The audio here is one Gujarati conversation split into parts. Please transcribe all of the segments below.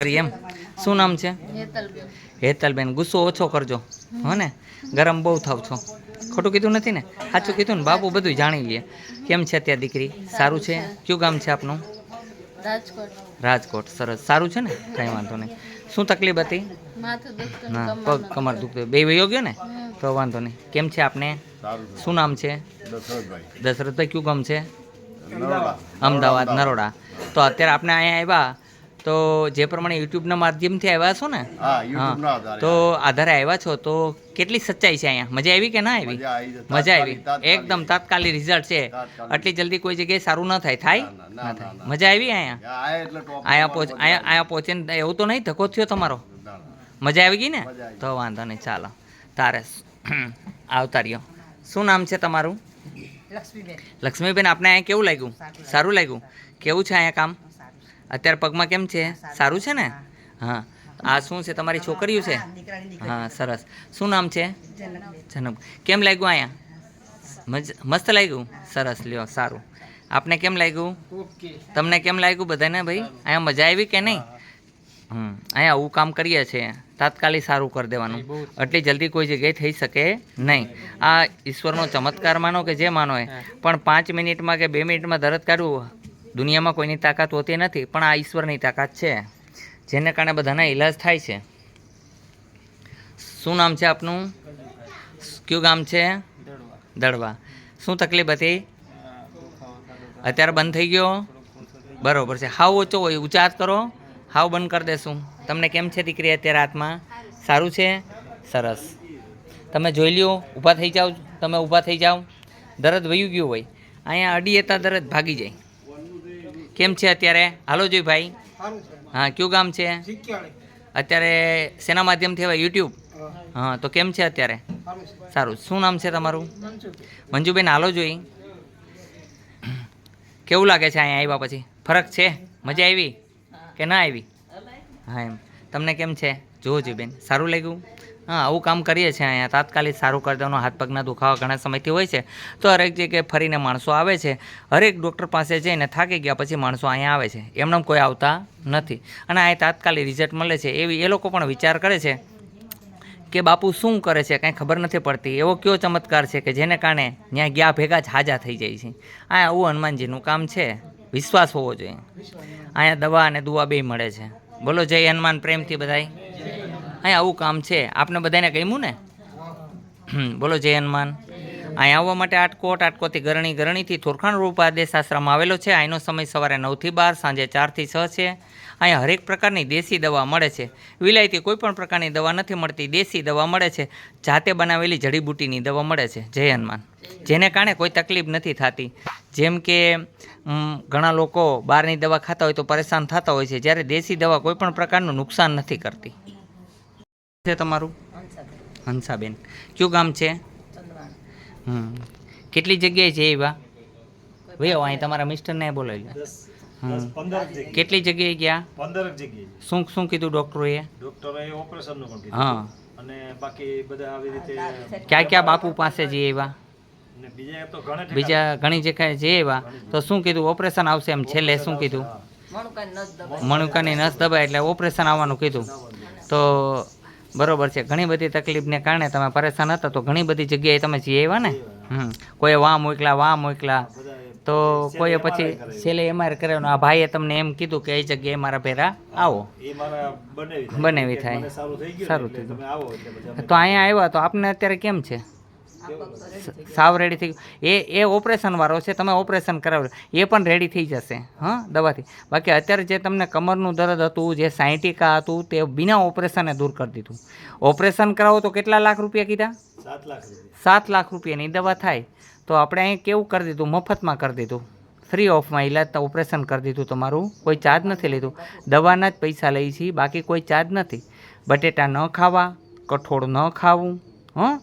કરી એમ? શું નામ છે? હેતલબેન. હેતલબેન ગુસ્સો ઓછો કરજો. હો ને? ગરમ બહુ થાવ છો. ખોટું કીધું નથી ને? સાચું કીધું ને? બાપુ બધું જાણી લે. કેમ છે ત્યાં દીકરી? સારું છે? કયું ગામ છે આપનું? રાજકોટ. રાજકોટ. સરસ. સારું છે ને? કંઈ વાંધો નહીં. શું તકલીફ હતી? હા ના પગ કમર દુખતો. બે વયો ગયો ને? તો વાંધો નહીં. કેમ છે આપને? શું નામ છે? દશરથભાઈ. દશરથભાઈ કયું ગામ છે? અમદાવાદ નરોડા. તો અત્યારે આપણે અહીંયા આવ્યા. તો જે પ્રમાણે યુટ્યુબના માધ્યમથી આવ્યા છો ને? હા યુટ્યુબ ના આધારે. તો આધારે આવ્યા છો તો કેટલી સચ્ચાઈ છે અહીંયા? મજા આવી કે ના આવી? મજા આવી. એકદમ તાત્કાલિક રિઝલ્ટ છે. આટલી જલ્દી કોઈ જગ્યાએ સારું ન થાય થાય? ના, થાય. મજા આવી અહીંયા? અહીંયા પહોંચ અહીંયા પહોંચીને એવું તો નહીં? ધક્કો થયો તમારો. મજા આવી ગઈ ને? તો વાંધો નહીં ચાલો. તારે આવતા રહ્યો શું નામ છે તમારું? લક્ષ્મીબેન. લક્ષ્મીબેન આપણે અહીંયા કેવું લાગ્યું. સારું લાગ્યું? કેવું છે અહીંયા કામ? અત્યારે પગમાં કેમ છે? સારું છે ને? હા. આ શું છે? તમારી છોકરીઓ છે? હા સરસ. શું નામ છે? જનક કેમ લાગ્યું અહીંયા? મજ મસ્ત લાગ્યું? સરસ. લ્યો સારું. આપને કેમ લાગ્યું? તમને કેમ લાગ્યું બધાને ભાઈ? અહીંયા મજા આવી કે નહીં? હમ અહીંયા આવું કામ કરીએ છીએ. તાત્કાલિક સારું કરી દેવાનું. એટલી જલ્દી કોઈ જગ્યાએ થઈ શકે નહીં. આ ઈશ્વરનો ચમત્કાર માનો કે જે માનો એ. પણ પાંચ મિનિટમાં કે બે મિનિટમાં દરદ કાઢવું દુનિયામાં કોઈની તાકાત હોતી નથી, પણ આ ઈશ્વરની તાકાત છે, જેને કારણે બધાના ઈલાજ થાય છે. શું નામ છે આપનું? કયું ગામ છે? દડવા. શું તકલીફ હતી? અત્યારે બંધ થઈ ગયો? બરાબર છે. હાવ ઓછો હોય હાથ કરો. હાવ બંધ કરી દેશું. તમને કેમ છે દીકરી અત્યારે હાથમાં? સારું છે? સરસ. તમે જોઈ લ્યો, ઊભા થઈ જાઓ, તમે ઊભા થઈ જાઓ. દરદ વયું ગયું હોય. અહીંયા અડી હતા, દરદ ભાગી જાય. કેમ છે અત્યારે? હાલો જોઈ ભાઈ હા કયું ગામ છે? અત્યારે શેના માધ્યમથી હવે? યુટ્યુબ હા. તો કેમ છે અત્યારે? સારું. શું નામ છે તમારું? મંજુબેન હાલો જોઈ. કેવું લાગે છે અહીંયા આવ્યા પછી? ફરક છે? મજા આવી? કે ના આવી? હા એમ. તમને કેમ છે? જુઓ જી બેન, સારું લાગ્યું. હા, આવું કામ કરીએ છીએ અહીંયા. તાત્કાલિક સારું કરી દેવાનું, હાથ પગના દુખાવા ઘણા સમયથી હોય છે. તો હરેક જગ્યાએ ફરીને માણસો આવે છે. હરેક ડૉક્ટર પાસે જઈને થાકી ગયા પછી માણસો અહીંયા આવે છે. એમને કોઈ આવતા નથી. અને અહીંયા તાત્કાલિક રિઝલ્ટ મળે છે. એવી, એ લોકો પણ વિચાર કરે છે કે બાપુ શું કરે છે, કાંઈ ખબર નથી પડતી. એવો કયો ચમત્કાર છે કે જેને કારણે ત્યાં ગયા ભેગા જ હાજા થઈ જાય છે. આ આવું હનુમાનજીનું કામ છે. વિશ્વાસ હોવો જોઈએ. અહીંયા દવા અને દુવા બે મળે છે. બોલો જય હનુમાન પ્રેમથી બધાય. અહીંયા આવું કામ છે. આપને બધાને ગમ્યું ને? બોલો જય હનુમાન. અહીંયા આવવા માટે આટકોટ આટકોથી ગરણી ગરણીથી થોરખાણ રૂપ આદેશ આશ્રમ આવેલો છે. અહીંનો સમય સવારે નવથી બાર, સાંજે ચારથી છ છે. અહીંયા હરેક પ્રકારની દેશી દવા મળે છે. વિલાયતી કોઈ પણ પ્રકારની દવા નથી મળતી. દેશી દવા મળે છે. જાતે બનાવેલી જડીબુટીની દવા મળે છે. જય હનુમાન. જેને કારણે કોઈ તકલીફ નથી થતી. જેમ કે ઘણા લોકો બહારની દવા ખાતા હોય તો પરેશાન થતા હોય છે. જ્યારે દેશી દવા કોઈ પણ પ્રકારનું નુકસાન નથી કરતી. છે તમારું? હંસાબેન. કયું ગામ છે? હમ. કેટલી જગ્યાએ છે એવા ભાઈ અહીં તમારા મિસ્ટરને બોલાવી કેટલી જગ્યાએ ગયા? પંદર જગ્યાએ. શું શું કીધું ડોક્ટરોએ ડોક્ટરે ઓપરેશનનું પણ કીધું. હા. અને બાકી બધા આવી રીતે ક્યાં ક્યાં બાપુ પાસે જઈએ એવા બીજા તો ઘણા ઠેકાણે- બીજા ઘણી જગ્યાએ જઈએ એવા તો શું કીધું? ઓપરેશન આવશે એમ છેલ્લે શું કીધું? મણુકાની નસ દબાય એટલે ઓપરેશન આવવાનું કીધું. તો બરોબર છે. ઘણી બધી તકલીફને કારણે તમે પરેશાન હતા તો ઘણી બધી જગ્યાએ તમે જઈ આવ્યા ને હમ કોઈએ વાં મોકલા વાં મોકલા તો કોઈએ પછી છેલ્લે એમઆર કરાવ્યું આ ભાઈએ તમને એમ કીધું કે એ જગ્યાએ મારા ભેરા આવો. બનેવી થાય. સારું થઈ ગયું તો અહીંયા આવ્યા તો આપને અત્યારે કેમ છે? સાવ રેડી થઈ ગયું. એ એ ઓપરેશનવાળો છે તમે ઓપરેશન કરાવ્યું એ પણ રેડી થઈ જશે હા દવાથી. બાકી અત્યારે જે તમને કમરનું દર્દ હતું જે સાયન્ટિકા હતું તે બિના ઓપરેશને દૂર કરી દીધું. ઓપરેશન કરાવો તો કેટલા લાખ રૂપિયા કીધા? સાત લાખ સાત લાખ રૂપિયાની દવા થાય. તો આપણે અહીં કેવું કરી દીધું? મફતમાં કરી દીધું. ફ્રી ઓફમાં ઇલાજ ઓપરેશન કરી દીધું તમારું. કોઈ ચાર્જ નથી લીધું. દવાના જ પૈસા લઈ છીએ બાકી કોઈ ચાર્જ નથી. બટેટા ન ખાવા કઠોળ ન ખાવું હં?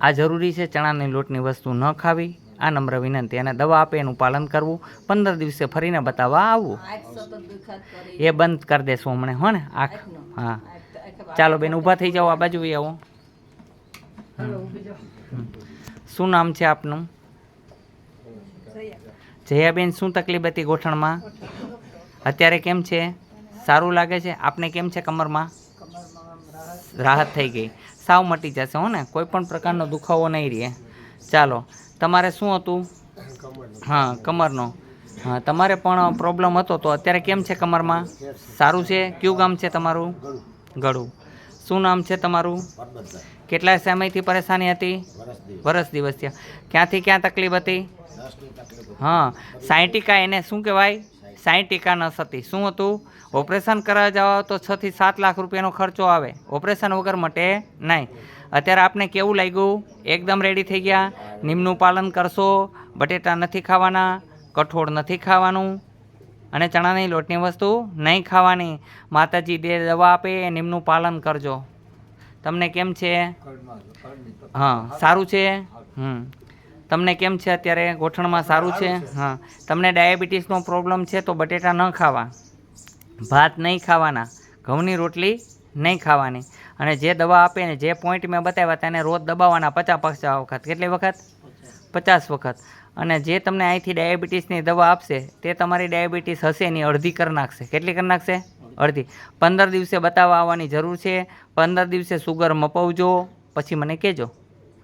આ જરૂરી છે ચણાની લોટની વસ્તુ ન ખાવી. આ નમ્ર વિનંતી અને દવા આપે એનું પાલન કરવું. પંદર દિવસે ફરીને બતાવવા આવવું એ બંધ કરી દેશું હમણાં હો ને? આંખ. હા. ચાલો બેન ઊભા થઈ જાઓ આ બાજુ આવો. શું નામ છે આપનું? જયાબેન શું તકલીફ હતી ગોઠણમાં? અત્યારે કેમ છે? સારું લાગે છે? આપને કેમ છે કમરમાં? રાહત થઈ ગઈ. સાવ મટી જશે, હો ને? કોઈ પણ પ્રકારનો દુખાવો નહીં રહે. ચાલો, તમારે શું હતું? હા, કમરનો. હા, તમારે પણ પ્રોબ્લેમ હતો તો અત્યારે કેમ છે કમરમાં? સારું છે? કયું ગામ છે તમારું? ગળું. શું નામ છે તમારું? કેટલા સમયથી પરેશાની હતી? વરસ દિવસ થયા. ક્યાંથી ક્યાં તકલીફ હતી? હા સાયન્ટિકા એને શું કહેવાય? સાયન્ટિકા નસ હતી. શું હતું? ઓપરેશન કરાવવા જાઓ તો છ થી સાત લાખ રૂપિયાનો ખર્ચો આવે. ઓપરેશન વગર મટે નહીં. અત્યારે આપને કેવું લાગ્યું? એકદમ રેડી થઈ ગયા. નિમનું પાલન કરશો. બટેટા નથી ખાવાના. કઠોળ નથી ખાવાનું. અને ચણાની લોટની વસ્તુ નહીં ખાવાની. માતાજી દે દવા આપે એ નિમનું પાલન કરજો. તમને કેમ છે? હા, સારું છે? હમ. તમને કેમ છે અત્યારે? ગોઠણમાં સારું છે? હા. તમને ડાયાબિટીસનો પ્રોબ્લેમ છે તો બટેટા ન ખાવા. ભાત નહીં ખાવાના ઘઉંની રોટલી નહીં ખાવાની. અને જે દવા આપે ને જે પોઈન્ટ મેં બતાવ્યા તેને રોજ દબાવવાના પચાસ પચાસ વખત. કેટલી વખત? પચાસ વખત. અને જે તમને અહીંથી ડાયાબિટીસની દવા આપશે તે તમારી ડાયાબિટીસ હશે એની અડધી કરી નાખશે. કેટલી કરી નાખશે? અડધી. પંદર દિવસે બતાવવા આવવાની જરૂર છે. પંદર દિવસે સુગર મપાવજો. પછી મને કહેજો.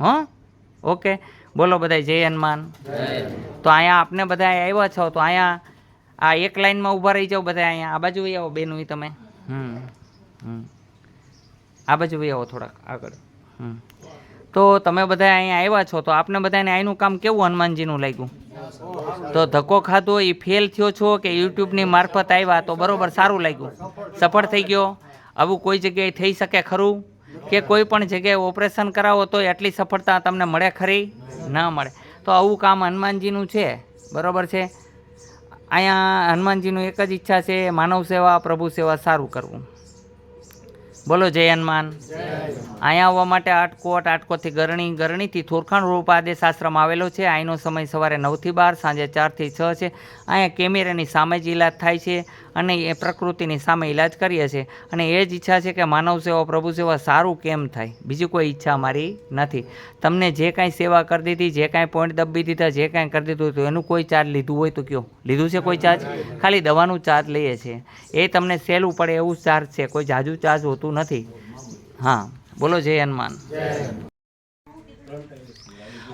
હં? ઓકે? બોલો બધા જય હનુમાન. તો અહીંયા આપને બધા આવ્યા છો તો અહીંયા આ એક લાઈનમાં ઊભા રહી જાઓ બધા અહીંયા. આ બાજુ આવો બેનું તમે. હમ હમ. આ બાજુ આવો થોડાક આગળ. હમ. તો તમે બધા અહીંયા આવ્યા છો તો આપને બધાને અહીંનું કામ કેવું હનુમાનજીનું લાગ્યું? તો ધક્કો ખાધો એ ફેલ થયો છો કે યુટ્યુબની મારફત આવ્યા તો બરોબર સારું લાગ્યું. સફળ થઈ ગયો. આવું કોઈ જગ્યાએ થઈ શકે ખરું? કે કોઈ પણ જગ્યાએ ઓપરેશન કરાવો તો એટલી સફળતા તમને મળે ખરી? ના મળે. તો આવું કામ હનુમાનજીનું છે. બરોબર છે? અહીંયા હનુમાનજીનું એક જ ઈચ્છા છે, માનવ સેવા, પ્રભુ સેવા સારું કરવું. બોલો, જય હનુમાન. અહીંયા આવવા માટે આટકોટ આટકોટથી ગરણી, ગરણીથી થોરખાણ રૂપ આશ્રમ આવેલો છે. અહીંનો સમય સવારે નવથી બાર, સાંજે ચારથી છ છે. અહીંયા કેમેરાની સામે જ ઈલાજ થાય છે. અને એ પ્રકૃતિની સામે ઈલાજ કરીએ છીએ. અને એ જ ઈચ્છા છે કે માનવ સેવા, પ્રભુ સેવા સારું કેમ થાય? બીજી કોઈ ઈચ્છા મારી નથી. તમને જે કાંઈ સેવા કરી દીધી, જે કાંઈ પોઈન્ટ દબી દીધા, જે કાંઈ કરી દીધું હતું, એનું કોઈ ચાર્જ લીધું હોય તો કયો? લીધું છે કોઈ ચાર્જ? ખાલી દવાનું ચાર્જ લઈએ છીએ. એ તમને સહેલું પડે એવું ચાર્જ છે. કોઈ જાજુ ચાર્જ હોતું નથી. હા, બોલો જય હનુમાન.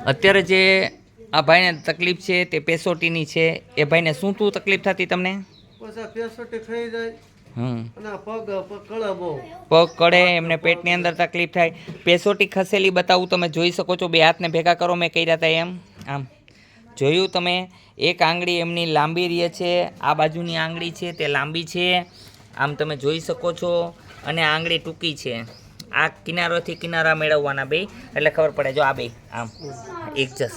અત્યારે જે આ ભાઈને તકલીફ છે, તે પેસોટીની છે, એ ભાઈને શું શું તકલીફ થતી તમને? પગ કળે એમને પેટની અંદર તકલીફ થાય. પેસોટી ખસેલી બતાવું તમે જોઈ શકો છો બે હાથને ભેગા કરો મેં કર્યા હતા એમ. આમ જોયું તમે એક આંગળી એમની લાંબી રહે છે આ બાજુની આંગળી છે તે લાંબી છે. આમ તમે જોઈ શકો છો અને આંગળી ટૂંકી છે. આ કિનારોથી કિનારા મેળવવાના બે એટલે ખબર પડે જો આ બે આમ એક જસ.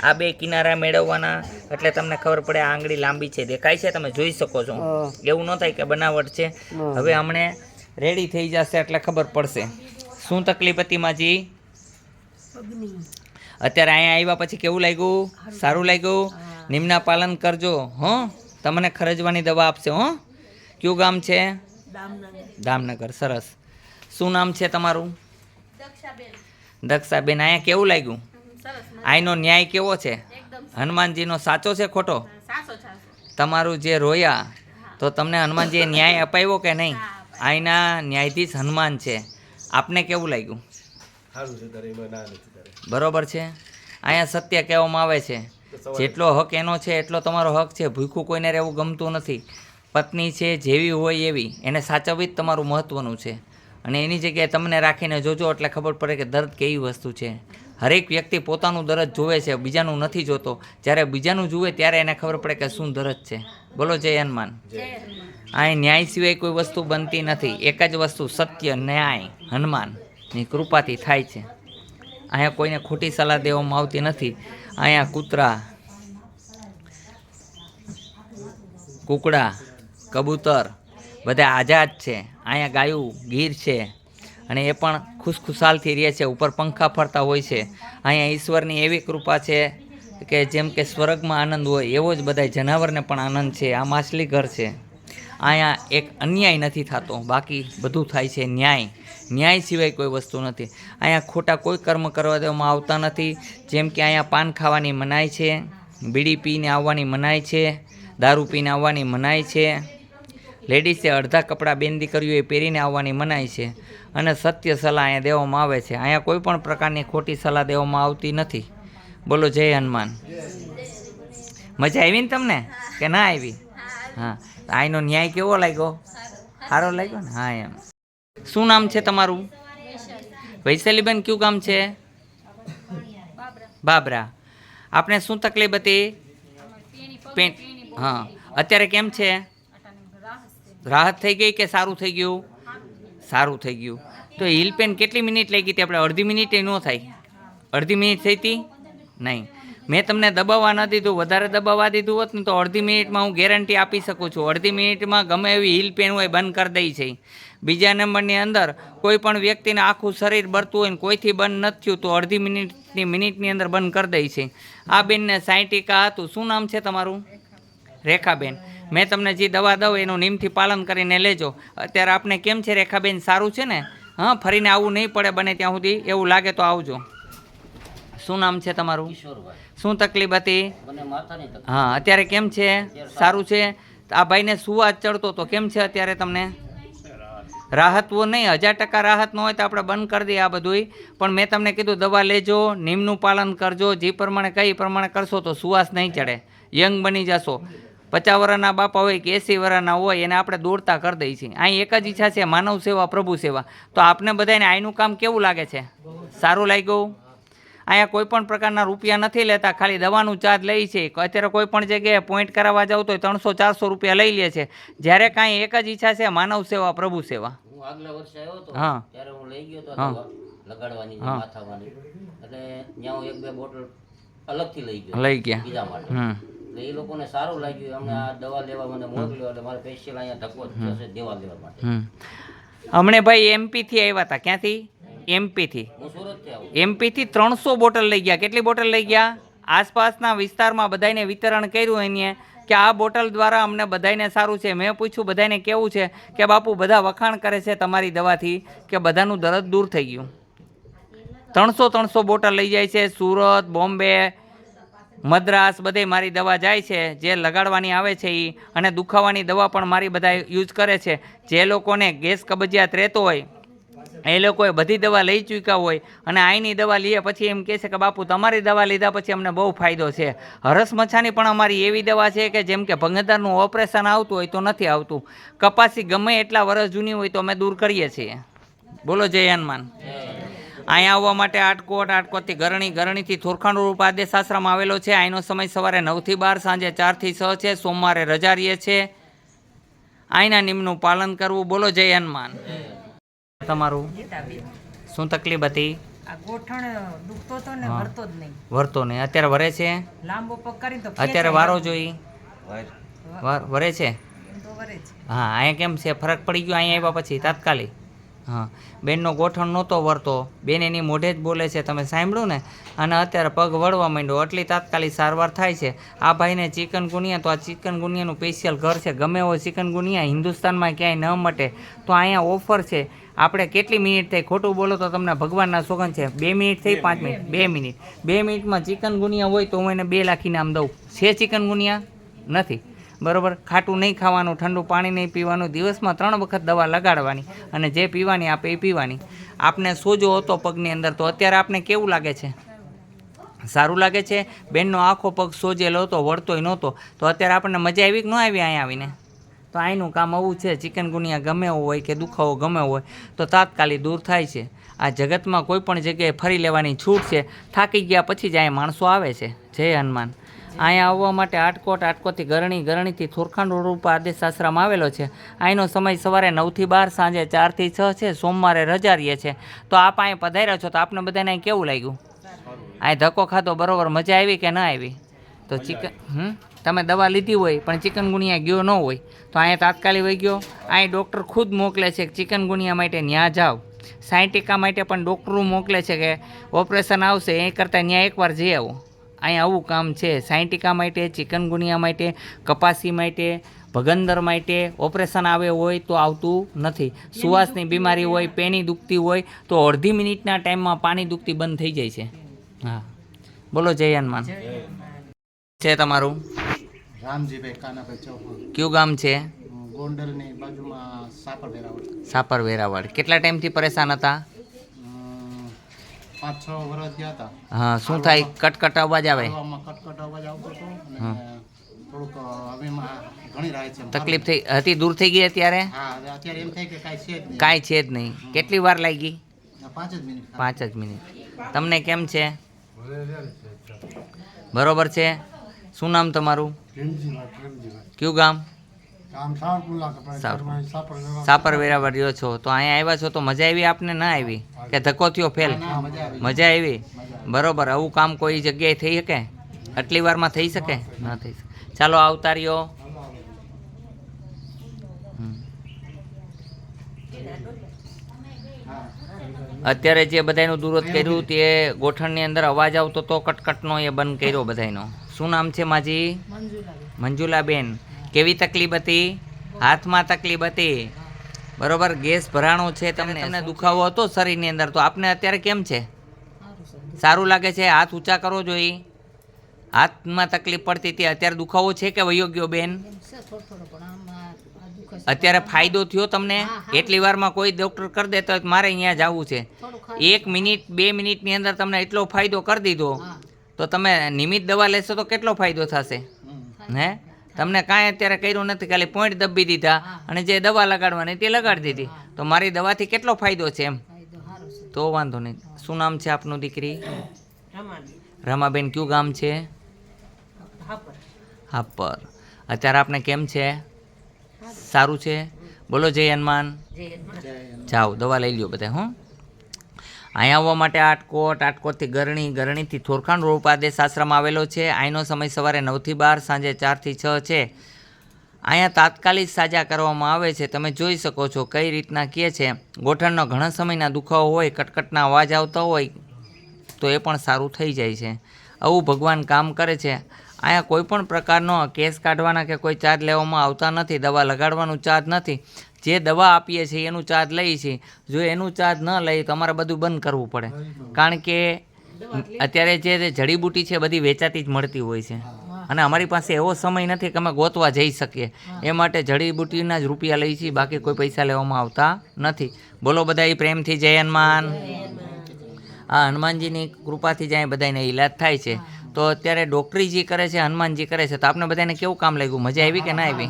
આ બે કિનારા મેળવવાના એટલે તમને ખબર પડે આ આંગળી લાંબી છે દેખાય છે? તમે જોઈ શકો છો. એવું ન થાય કે બનાવટ છે. હવે હમણે રેડી થઈ જશે એટલે ખબર પડશે. શું તકલીફ હતી માજી? અત્યારે અહીંયા આવ્યા પછી કેવું લાગ્યું? સારું. લાગ્યું? નિમના પાલન કરજો હો? તમને ખરજવાની દવા આપશે હો? કયું ગામ છે? દામનગર. સરસ. શું નામ છે તમારું? દક્ષાબેન અહીંયા કેવું લાગ્યું? અહીંનો ન્યાય કેવો છે? હનુમાનજીનો સાચો છે ખોટો? તમારું જે રોયા તો તમને હનુમાનજીએ ન્યાય અપાવ્યો કે નહીં? આઈના ન્યાયાધીશ હનુમાન છે. આપને કેવું લાગ્યું? સારું છે તારે એમાં ના નથી તારે. બરોબર છે? અહીંયા સત્ય કહેવામાં આવે છે. જેટલો હક એનો છે એટલો તમારો હક છે. ભૂખું કોઈને રહેવું ગમતું નથી. પત્ની છે જેવી હોય એવી એને સાચવવી જ તમારું મહત્ત્વનું છે. અને એની જગ્યાએ તમને રાખીને જોજો એટલે ખબર પડે કે દર્દ કેવી વસ્તુ છે. હરેક વ્યક્તિ પોતાનું દરજ જોવે છે બીજાનું નથી જોતો. જ્યારે બીજાનું જુએ ત્યારે એને ખબર પડે કે શું દરજ છે. બોલો જય હનુમાન. અહીં ન્યાય સિવાય કોઈ વસ્તુ બનતી નથી. એક જ વસ્તુ સત્ય ન્યાય હનુમાનની કૃપાથી થાય છે. અહીંયા કોઈને ખોટી સલાહ દેવામાં આવતી નથી. અહીંયા કૂતરા કુકડા કબૂતર બધા આઝાદ છે. અહીંયા ગાયું ગીર છે. અને એ પણ ખુશખુશાલથી રહે છે, ઉપર પંખા ફરતા હોય છે. અહીંયા ઈશ્વરની એવી કૃપા છે કે જેમ કે સ્વર્ગમાં આનંદ હોય, એવો જ બધા જનાવરને પણ આનંદ છે, આ માછલી ઘર છે. અહીંયા એક અન્યાય નથી થતો, બાકી બધું થાય છે ન્યાય. ન્યાય સિવાય કોઈ વસ્તુ નથી. અહીંયા ખોટા કોઈ કર્મ કરવા દેવામાં આવતા નથી, જેમ કે અહીંયા પાન ખાવાની મનાય છે, બીડી પીને આવવાની મનાય છે, દારૂ પીને આવવાની મનાય છે. લેડીઝે અડધા કપડાં બેન દીકરીઓએ પહેરીને આવવાની મનાઈ છે. અને સત્ય સલાહ અહીંયા દેવામાં આવે છે. અહીંયા કોઈ પણ પ્રકારની ખોટી સલાહ દેવામાં આવતી નથી. બોલો જય હનુમાન. મજા આવી ને તમને? કે ના આવી? હા. આઈનો ન્યાય કેવો લાગ્યો? સારો લાગ્યો ને? હા એમ. શું નામ છે તમારું? વૈશાલીબેન કયું ગામ છે? બાબરા. આપણે શું તકલીફ હતી? પેન્ટ હા. અત્યારે કેમ છે? રાહત થઈ ગઈ કે સારું થઈ ગયું? સારું થઈ ગયું. તો હિલ પેન કેટલી મિનિટ લાગી હતી? આપણે અડધી મિનિટે ન થાય. અડધી મિનિટ થઈ હતી? નહીં. મેં તમને દબાવવા ન દીધું, વધારે દબાવવા દીધું હોત ને તો અડધી મિનિટમાં હું ગેરંટી આપી શકું છું. અડધી મિનિટમાં ગમે એવી હિલ પેન હોય બંધ કરી દઈ છે. બીજા નંબરની અંદર કોઈ પણ વ્યક્તિને આખું શરીર બળતું હોય ને કોઈથી બંધ નથી થયું તો અડધી મિનિટની મિનિટની અંદર બંધ કરી દઈ છે. આ બેનને સાયન્ટિકા હતું. શું નામ છે તમારું? રેખાબેન. મેં તમને જે દવા દઉં એનું નિયમથી પાલન કરીને લેજો. અત્યારે આપને કેમ છે રેખાબેન સારું છે ને? હા ફરીને આવવું નહીં પડે બને ત્યાં સુધી એવું લાગે તો આવજો. શું નામ છે તમારું? શું તકલીફ હતી? હા અત્યારે કેમ છે? સારું. છે? આ ભાઈને સુવા ચડતો તો કેમ છે અત્યારે તમને? રાહત વો નહીં હજાર ટકા રાહત ન હોય તો આપણે બંધ કરી દઈએ આ બધુંય. પણ મેં તમને કીધું દવા લેજો નિયમનું પાલન કરજો જે પ્રમાણે કઈ પ્રમાણે કરશો તો સુવાસ નહીં ચડે. યંગ બની જશો. પચાસ વર્ષના બાપા હોય કે એંસી વર્ષના હોય એને આપણે દોડતા કરી દઈએ છીએ. અહીં એક જ ઈચ્છા છે માનવ સેવા પ્રભુ સેવા. તો આપને બધાને અહીંનું કામ કેવું લાગે છે? સારું લાગ્યું? અહીંયા કોઈ પણ પ્રકારના રૂપિયા નથી લેતા ખાલી દવાનું ચાર્જ લઈ છે. અત્યારે કોઈ પણ જગ્યાએ પોઈન્ટ કરાવવા જાવ તો ત્રણસો ચારસો રૂપિયા લઈ લે છે. જ્યારે કાંઈ એક જ ઈચ્છા છે માનવ સેવા પ્રભુ સેવા. હું આગલા વર્ષે આવ્યો હતો હા. ત્યારે હું લઈ ગયો હતો હા. લગાડવાની માથાવાની એટલે ત્યાં હું એક બે બોટલ અલગથી લઈ ગયો. લઈ ગયા. બીજા માટે. એ લોકોને સારું લાગ્યું. અમને આ દવા લેવા મને મોકલ્યો એટલે મારે સ્પેશિયલ અહીંયા ધક્કો થશે દેવા લેવા માટે. હમણે ભાઈ એમપીથી આવ્યા હતા. ક્યાંથી? એમપીથી થી. એમપી થી ત્રણસો બોટલ લઈ ગયા. કેટલી બોટલ લઈ ગયા? આસપાસના વિસ્તારમાં બધાને વિતરણ કર્યું એને. કે આ બોટલ દ્વારા અમને બધાને સારું છે. મેં પૂછ્યું બધાને કેવું છે? કે બાપુ બધા વખાણ કરે છે તમારી દવાથી કે બધાનું દર્દ દૂર થઈ ગયું. ત્રણસો ત્રણસો બોટલ લઈ જાય છે. સુરત બોમ્બે મદ્રાસ બધે મારી દવા જાય છે, જે લગાડવાની આવે છે એ અને દુખાવાની દવા પણ મારી બધા યુઝ કરે છે. જે લોકોને ગેસ કબજિયાત રહેતો હોય, એ લોકોએ બધી દવા લઈ ચૂક્યા હોય, અને આઈની દવા લઈએ પછી એમ કહે છે કે, બાપુ, તમારી દવા લીધા પછી અમને બહુ ફાયદો છે. હરસ મચ્છાની પણ અમારી એવી દવા છે કે, જેમ કે ભંગેદારનું ઓપરેશન આવતું હોય તો નથી આવતું. કપાસી ગમે એટલા વર્ષ જૂની હોય તો અમે દૂર કરીએ છીએ. બોલો, જય હનુમાન. અહીંયા આવવા માટે આટકોટ આટકોટથી ગરણી ગરણીથી થોરખાંડ રૂપ આદેશ આશ્રમ આવેલો છે. અહીંનો સમય સવારે નવથી બાર સાંજે ચારથી છ છે. સોમવારે રજા રહીએ છે. અહીંના નિયમનું પાલન કરવું. બોલો જય હનુમાન. તમારું? શું તકલીફ હતી? ગોઠણ દુખતો હતો ને ભરતો જ નહીં. વરતો ને અત્યારે વરે છે? લાંબો પગ કરીને તો અત્યારે વારો જોઈ? વાર- વરે છે? એમ તો વરે છે હા અહીંયા કેમ છે? ફરક પડી ગયો? અહીંયા આવ્યા પછી તાત્કાલિક? હા. બેનનો ગોઠણ નહોતો વરતો બેન એની મોઢે જ બોલે છે, તમે સાંભળ્યું ને? અને અત્યારે પગ વળવા માંડ્યો. એટલી તાત્કાલિક સારવાર થાય છે. આ ભાઈને ચિકનગુનિયા તો આ ચિકનગુનિયાનું સ્પેશિયલ ઘર છે. ગમે એવો ચિકનગુનિયા હિન્દુસ્તાનમાં ક્યાંય ન મટે. તો અહીંયા ઓફર છે. આપણે કેટલી મિનિટ થઈ? ખોટું બોલો તો તમને ભગવાનના સોગન છે. બે મિનિટ થઈ, પાંચ મિનિટ? બે મિનિટ. બે મિનિટમાં ચિકનગુનિયા હોય તો હું એને બે લાખી નામ દઉં. છે ચિકનગુનિયા નથી. બરોબર? ખાટું નહીં ખાવાનું, ઠંડુ પાણી નહીં પીવાનું, દિવસમાં ત્રણ વખત દવા લગાડવાની અને જે પીવાની આપે એ પીવાની. આપને સોજો હતો પગની અંદર, તો અત્યારે આપને કેવું લાગે છે? સારું લાગે છે? બેનનો આખો પગ સોજેલો હતો, વળતોય નહોતો. તો અત્યારે આપણને મજા આવી કે ન આવી અહીંયા આવીને? તો અહીંનું કામ આવું છે ચિકનગુનિયા ગમે હોય કે દુખાવો ગમે હોય, તો તાત્કાલિક દૂર થાય છે. આ જગતમાં કોઈ પણ જગ્યાએ ફરી લેવાની છૂટ છે. થાકી ગયા પછી જ અહીંયા માણસો આવે છે. જય હનુમાન. અહીંયા આવવા માટે આટકોટ આટકોટથી ગરણી ગરણીથી થોરખાંડ ઉપર આદેશ આશ્રમ આવેલો છે. અહીંનો સમય સવારે નવથી બાર સાંજે ચારથી છ છે સોમવારે રજા રહીએ છે. તો આપ અહીં પધાર્યા છો તો આપને બધાને અહીં કેવું લાગ્યું? અહીં ધક્કો ખાધો બરોબર મજા આવી કે ન આવી? તો ચિકન હમ? તમે દવા લીધી હોય પણ ચિકનગુનિયા ગયો ન હોય તો અહીંયા તાત્કાલિક વહી ગયો. અહીં ડૉક્ટર ખુદ મોકલે છે કે ચિકનગુનિયા માટે ત્યાં જાઓ. સાયન્ટિકા માટે પણ ડૉક્ટરો મોકલે છે કે ઓપરેશન આવશે એ કરતાં ત્યાં એકવાર જઈ આવો. અહીંયા આવું કામ છે. સાયન્ટિકા માટે ચિકનગુનિયા માટે કપાસી માટે ભગંદર માટે ઓપરેશન આવે હોય તો આવતું નથી. સુવાસની બીમારી હોય. પેની દુખતી હોય તો અડધી મિનિટના ટાઈમમાં પાણી દુખતી બંધ થઈ જાય છે. હા. બોલો જય હનુમાન. છે તમારું? રામજીભાઈ કાનાભાઈ ચૌહાણ. કયું ગામ છે? ગોંડલની બાજુમાં સાપર વેરાવળ સાપર વેરાવળ કેટલા ટાઈમથી પરેશાન હતા? પાંચ છ વર્ષ ગયા હતા હા શું થાય? કટકટ અવાજ આવે. કટકટ અવાજ આવતો હતો થોડુંક હવેમાં ઘણી રાહત છે. તકલીફ થઈ હતી દૂર થઈ ગઈ અત્યારે? હા અત્યારે એમ થાય કે કાંઈ છે જ નહીં. કાંઈ છે જ નહીં. કેટલી વાર લાગી? પાંચ જ મિનિટ. પાંચ જ મિનિટ. તમને કેમ છે? બરોબર છે. શું નામ તમારું? કયું ગામ? સાપર વેરા રહ્યો છો તો અહીંયા આવ્યા છો તો મજા આવી આપને? ના આવી. કે ધક્કો થયો ફેલ? મજા આવી. બરોબર આવું કામ કોઈ જગ્યાએ થઈ શકે? આટલી વારમાં થઈ શકે? ના થઈ શકે. ચાલો આવતા રહ્યો અત્યારે જે બધાનું દૂરત કર્યું તે ગોઠણની અંદર અવાજ આવતો તો કટકટનો એ બંધ કર્યો બધાનો શું નામ છે માજી? મંજુલાબેન. મંજુલાબેન. કેવી તકલીફ હતી? હાથમાં તકલીફ હતી? બરોબર ગેસ ભરાણો છે તમને તમને દુખાવો હતો શરીરની અંદર? તો આપને અત્યારે કેમ છે? સારું લાગે છે? હાથ ઊંચા કરો જોઈએ? હાથમાં તકલીફ પડતી હતી અત્યારે દુખાવો છે કે વયો ગયો બેન અત્યારે ફાયદો થયો તમને. એટલી વારમાં કોઈ ડૉક્ટર કરી દે તો મારે અહીંયા જવું છે. એક મિનિટ બે મિનિટની અંદર તમને એટલો ફાયદો કરી દીધો. તો તમે નિયમિત દવા લેશો તો કેટલો ફાયદો થશે? હે? તમને કાંઈ અત્યારે કર્યું નથી ખાલી પોઈન્ટ દબી દીધા અને જે દવા લગાડવાની તે લગાડી દીધી. તો મારી દવાથી કેટલો ફાયદો છે એમ? તો વાંધો નહીં. શું નામ છે આપનું દીકરી? રમાબેન. કયું ગામ છે? હાપર. અત્યારે આપને કેમ છે? સારું. છે? બોલો જય હનુમાન. જાઓ દવા લઈ લ્યો બધા હો. અહીંયા આવવા માટે આટકોટ, આટકોટથી ગરણી, ગરણીથી થોરખાણ ઉપર આશ્રમ આવેલો છે. અહીંનો સમય સવારે નવથી બાર, સાંજે ચારથી છ છે. અહીંયા તાત્કાલિક સાજા કરવામાં આવે છે. તમે જોઈ શકો છો કઈ રીતના કહે છે. ગોઠણનો ઘણા સમયના દુખાવો હોય, કટકટના અવાજ આવતા હોય, તો એ પણ સારું થઈ જાય છે. આવું ભગવાન કામ કરે છે. અહીંયા કોઈ પણ પ્રકારનો કેસ કાઢવાના કે કોઈ ચાર્જ લેવામાં આવતા નથી, દવા લગાડવાનું ચાર્જ નથી. જે દવા આપીએ છીએ, એનું ચાર્જ લઈએ છીએ. જો એનું ચાર્જ ન લઈએ તો અમારે બધું બંધ કરવું પડે. કારણ કે અત્યારે જે જડીબુટી છે, બધી વેચાતી જ મળતી હોય છે. અને અમારી પાસે એવો સમય નથી કે અમે ગોતવા જઈ શકીએ. એ માટે જડીબુટીના જ રૂપિયા લઈએ છીએ, બાકી કોઈ પૈસા લેવામાં આવતા નથી. બોલો બધા પ્રેમથી, જય હનુમાન. આ હનુમાનજીની કૃપાથી જ અહીં બધાને ઈલાજ થાય છે. તો અત્યારે ડૉક્ટરીજી કરે છે, હનુમાનજી કરે છે. તો આપણે બધાને કેવું કામ લાગ્યું? મજા આવી કે ના આવી?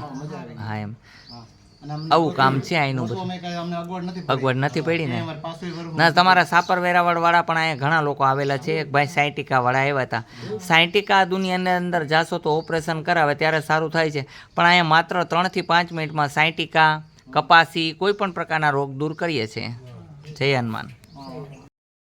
આવું કામ છે અહીંનું બધું. અગવડ નથી પડી. ને ના તમારા સાપર વેરાવળ વાળા પણ અહીંયા ઘણા લોકો આવેલા છે. એક ભાઈ સાયન્ટિકા વાળા આવ્યા હતા. સાયન્ટિકા દુનિયાની અંદર જાશો તો ઓપરેશન કરાવે ત્યારે સારું થાય છે. પણ અહીંયા માત્ર ત્રણથી પાંચ મિનિટમાં સાયન્ટિકા કપાસી કોઈ પણ પ્રકારના રોગ દૂર કરીએ છીએ. જય હનુમાન.